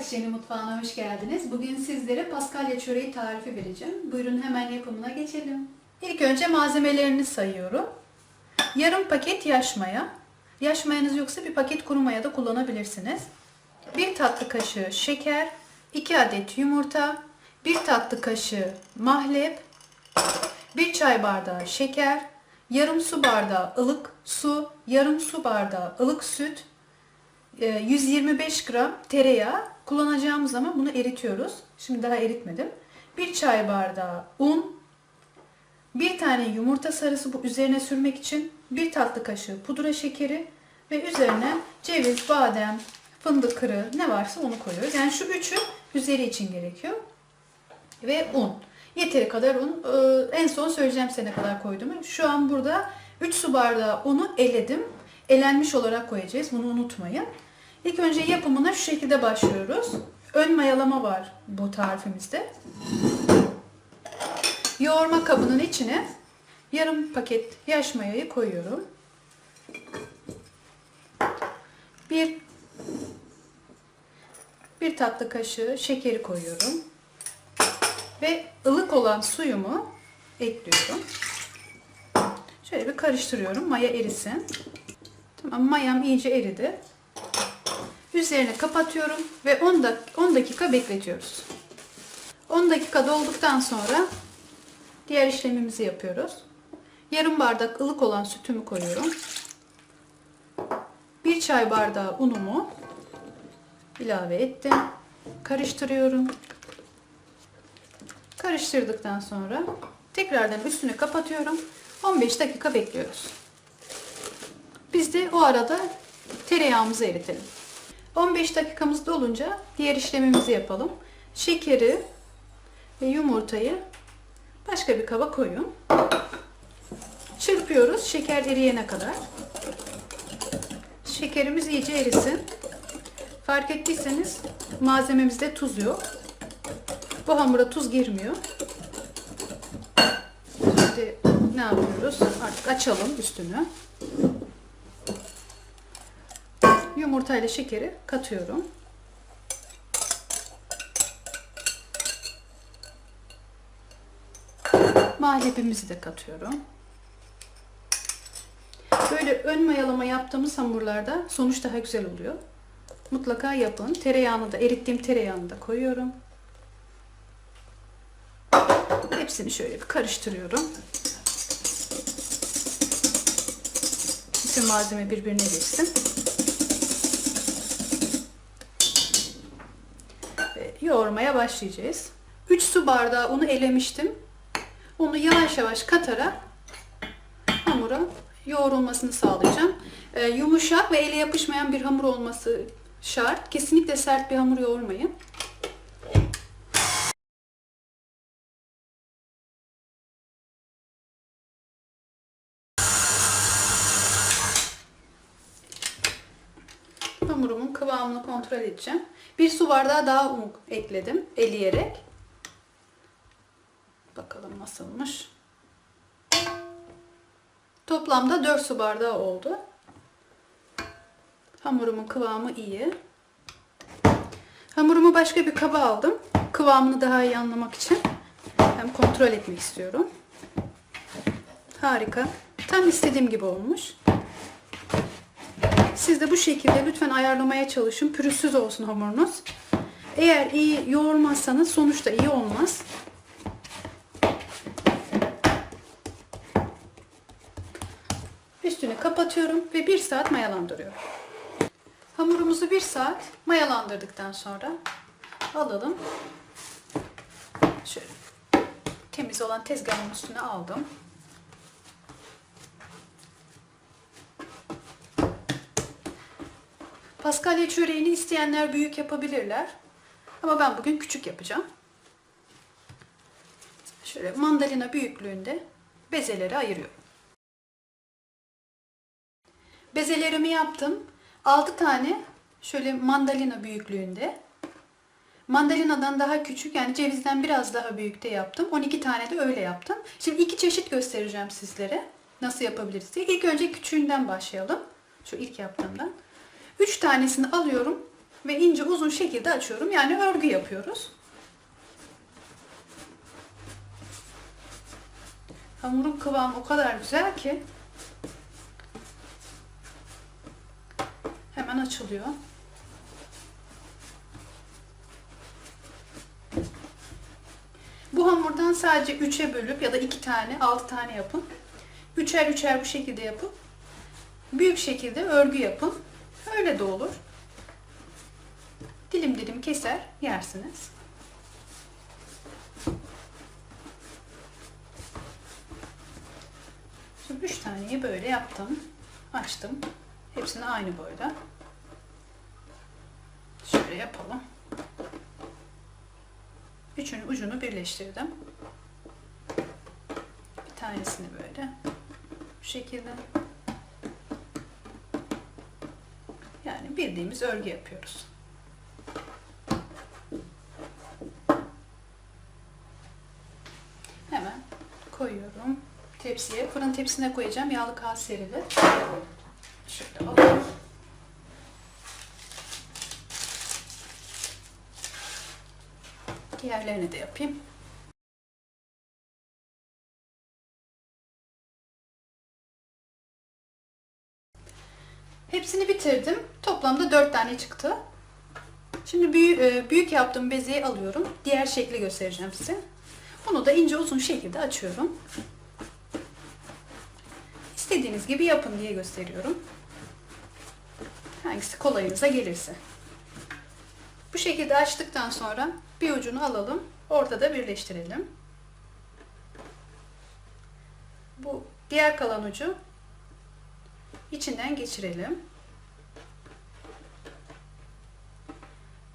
Hatice'nin mutfağına hoş geldiniz. Bugün sizlere paskalya çöreği tarifi vereceğim. Buyurun hemen yapımına geçelim. İlk önce malzemelerini sayıyorum. Yarım paket yaş maya. Yaş mayanız yoksa bir paket kuru maya da kullanabilirsiniz. Bir tatlı kaşığı şeker, 2 adet yumurta, bir tatlı kaşığı mahlep, bir çay bardağı şeker, yarım su bardağı ılık su, yarım su bardağı ılık süt, 125 gram tereyağı kullanacağımız zaman bunu eritiyoruz. Şimdi daha eritmedim. Bir çay bardağı un, bir tane yumurta sarısı bu üzerine sürmek için bir tatlı kaşığı pudra şekeri ve üzerine ceviz, badem, fındık kırığı ne varsa onu koyuyoruz. Yani şu üçü üzeri için gerekiyor. Ve un. Yeteri kadar un. Ee, en son söyleyeceğim size ne kadar koyduğumu. Şu an burada 3 su bardağı unu eledim. Elenmiş olarak koyacağız. Bunu unutmayın. İlk önce yapımına şu şekilde başlıyoruz. Ön mayalama var bu tarifimizde. Yoğurma kabının içine yarım paket yaş mayayı koyuyorum. Bir bir tatlı kaşığı şekeri koyuyorum. Ve ılık olan suyumu ekliyorum. Şöyle bir karıştırıyorum. Maya erisin. Tamam mayam iyice eridi. Üzerine kapatıyorum ve 10 dakika, 10 dakika bekletiyoruz. 10 dakika dolduktan sonra diğer işlemimizi yapıyoruz. Yarım bardak ılık olan sütümü koyuyorum. Bir çay bardağı unumu ilave ettim. Karıştırıyorum. Karıştırdıktan sonra tekrardan üstünü kapatıyorum. 15 dakika bekliyoruz. Biz de o arada tereyağımızı eritelim. 15 dakikamız dolunca diğer işlemimizi yapalım. Şekeri ve yumurtayı başka bir kaba koyun. Çırpıyoruz şeker eriyene kadar. Şekerimiz iyice erisin. Fark ettiyseniz malzememizde tuz yok. Bu hamura tuz girmiyor. Şimdi ne yapıyoruz? Artık açalım üstünü. Yumurta ile şekeri katıyorum. Mahlebimizi de katıyorum. Böyle ön mayalama yaptığımız hamurlarda sonuç daha güzel oluyor. Mutlaka yapın. Tereyağını da erittiğim tereyağını da koyuyorum. Hepsini şöyle bir karıştırıyorum. Bütün malzeme birbirine geçsin. Yoğurmaya başlayacağız. 3 su bardağı unu elemiştim. Onu yavaş yavaş katarak hamura yoğrulmasını sağlayacağım. Ee, yumuşak ve ele yapışmayan bir hamur olması şart. Kesinlikle sert bir hamur yoğurmayın. Hamurumun kıvamını kontrol edeceğim. Bir su bardağı daha un ekledim eleyerek. Bakalım nasılmış. Toplamda 4 su bardağı oldu. Hamurumun kıvamı iyi. Hamurumu başka bir kaba aldım. Kıvamını daha iyi anlamak için hem kontrol etmek istiyorum. Harika. Tam istediğim gibi olmuş. Siz de bu şekilde lütfen ayarlamaya çalışın. Pürüzsüz olsun hamurunuz. Eğer iyi yoğurmazsanız sonuçta iyi olmaz. Üstünü kapatıyorum ve bir saat mayalandırıyorum. Hamurumuzu bir saat mayalandırdıktan sonra alalım. Şöyle temiz olan tezgahın üstüne aldım. Paskalya çöreğini isteyenler büyük yapabilirler. Ama ben bugün küçük yapacağım. Şöyle mandalina büyüklüğünde bezeleri ayırıyorum. Bezelerimi yaptım. 6 tane şöyle mandalina büyüklüğünde. Mandalinadan daha küçük yani cevizden biraz daha büyükte yaptım. 12 tane de öyle yaptım. Şimdi iki çeşit göstereceğim sizlere. Nasıl yapabiliriz diye. İlk önce küçüğünden başlayalım. Şu ilk yaptığımdan. 3 tanesini alıyorum. ve ince uzun şekilde açıyorum. Yani örgü yapıyoruz. Hamurun kıvamı o kadar güzel ki hemen açılıyor. Bu hamurdan sadece 3'e bölüp ya da 2 tane, 6 tane yapın. Üçer üçer bu şekilde yapıp büyük şekilde örgü yapın. Öyle de olur. Dilim dilim keser yersiniz. Şimdi 3 taneyi böyle yaptım. Açtım. Hepsini aynı boyda. Şöyle yapalım. Üçünün ucunu birleştirdim. Bir tanesini böyle bu şekilde. Yani bildiğimiz örgü yapıyoruz. Hemen koyuyorum tepsiye. Fırın tepsisine koyacağım. Yağlı kağıt serili. Şöyle alalım. Diğerlerini de yapayım. Hepsini bitirdim. Toplamda 4 tane çıktı. Şimdi büyük, büyük yaptığım bezeyi alıyorum. Diğer şekli göstereceğim size. Bunu da ince uzun şekilde açıyorum. İstediğiniz gibi yapın diye gösteriyorum. Hangisi kolayınıza gelirse. Bu şekilde açtıktan sonra bir ucunu alalım. Ortada birleştirelim. Bu diğer kalan ucu içinden geçirelim.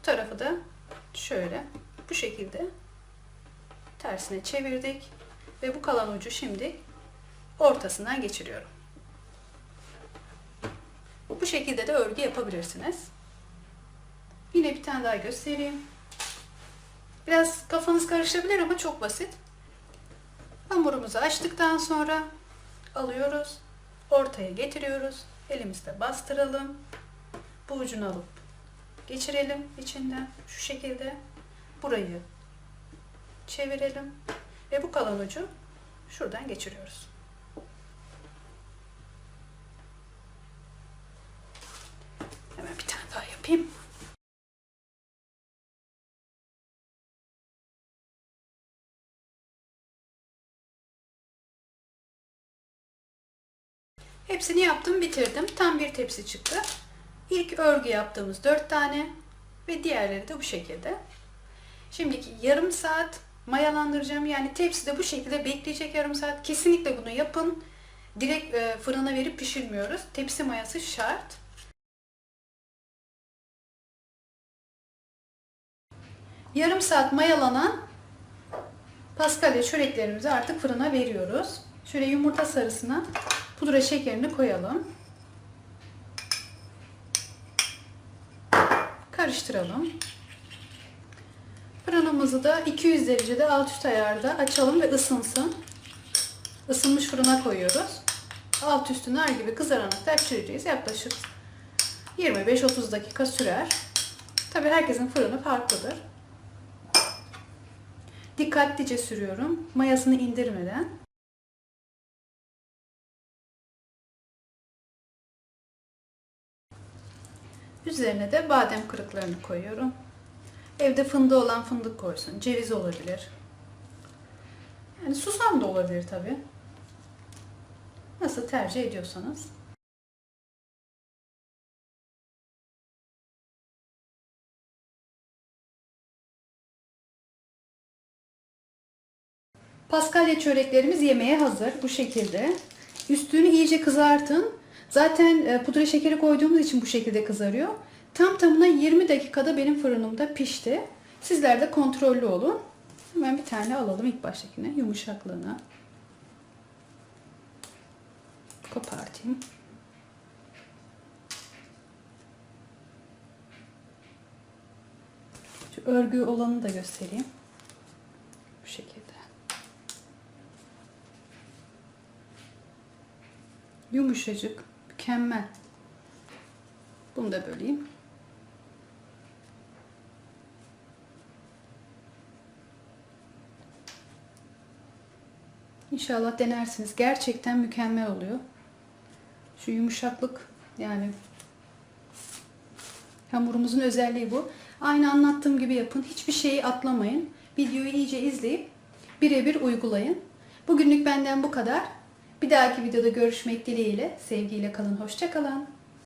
Bu tarafı da şöyle bu şekilde tersine çevirdik ve bu kalan ucu şimdi ortasından geçiriyorum. Bu şekilde de örgü yapabilirsiniz. Yine bir tane daha göstereyim. Biraz kafanız karışabilir ama çok basit. Hamurumuzu açtıktan sonra alıyoruz. Ortaya getiriyoruz. Elimizde bastıralım. Bu ucunu alıp geçirelim içinden. Şu şekilde. Burayı çevirelim. Ve bu kalan ucu şuradan geçiriyoruz. Hemen bir tane daha yapayım. Hepsini yaptım, bitirdim. Tam bir tepsi çıktı. İlk örgü yaptığımız 4 tane ve diğerleri de bu şekilde. Şimdiki yarım saat mayalandıracağım. Yani tepside bu şekilde bekleyecek yarım saat. Kesinlikle bunu yapın. Direkt e, fırına verip pişirmiyoruz. Tepsi mayası şart. Yarım saat mayalanan paskalya çöreklerimizi artık fırına veriyoruz. Şöyle yumurta sarısına pudra şekerini koyalım. Karıştıralım. Fırınımızı da 200 derecede alt üst ayarda açalım ve ısınsın. Isınmış fırına koyuyoruz. Alt üstü nar gibi kızarana pişireceğiz. Yaklaşık 25-30 dakika sürer. Tabi herkesin fırını farklıdır. Dikkatlice sürüyorum. Mayasını indirmeden. Üzerine de badem kırıklarını koyuyorum. Evde fındığı olan fındık koysun. Ceviz olabilir. Yani susam da olabilir tabi. Nasıl tercih ediyorsanız. Paskalya çöreklerimiz yemeğe hazır. Bu şekilde. Üstünü iyice kızartın. Zaten e, pudra şekeri koyduğumuz için bu şekilde kızarıyor. Tam tamına 20 dakikada benim fırınımda pişti. Sizler de kontrollü olun. Hemen bir tane alalım ilk baştakine yumuşaklığına. Kopartayım. Şu örgü olanı da göstereyim. Bu şekilde. Yumuşacık, Mükemmel. Bunu da böleyim. İnşallah denersiniz. Gerçekten mükemmel oluyor. Şu yumuşaklık yani hamurumuzun özelliği bu. Aynı anlattığım gibi yapın. Hiçbir şeyi atlamayın. Videoyu iyice izleyip birebir uygulayın. Bugünlük benden bu kadar. Bir dahaki videoda görüşmek dileğiyle. Sevgiyle kalın. Hoşça kalın.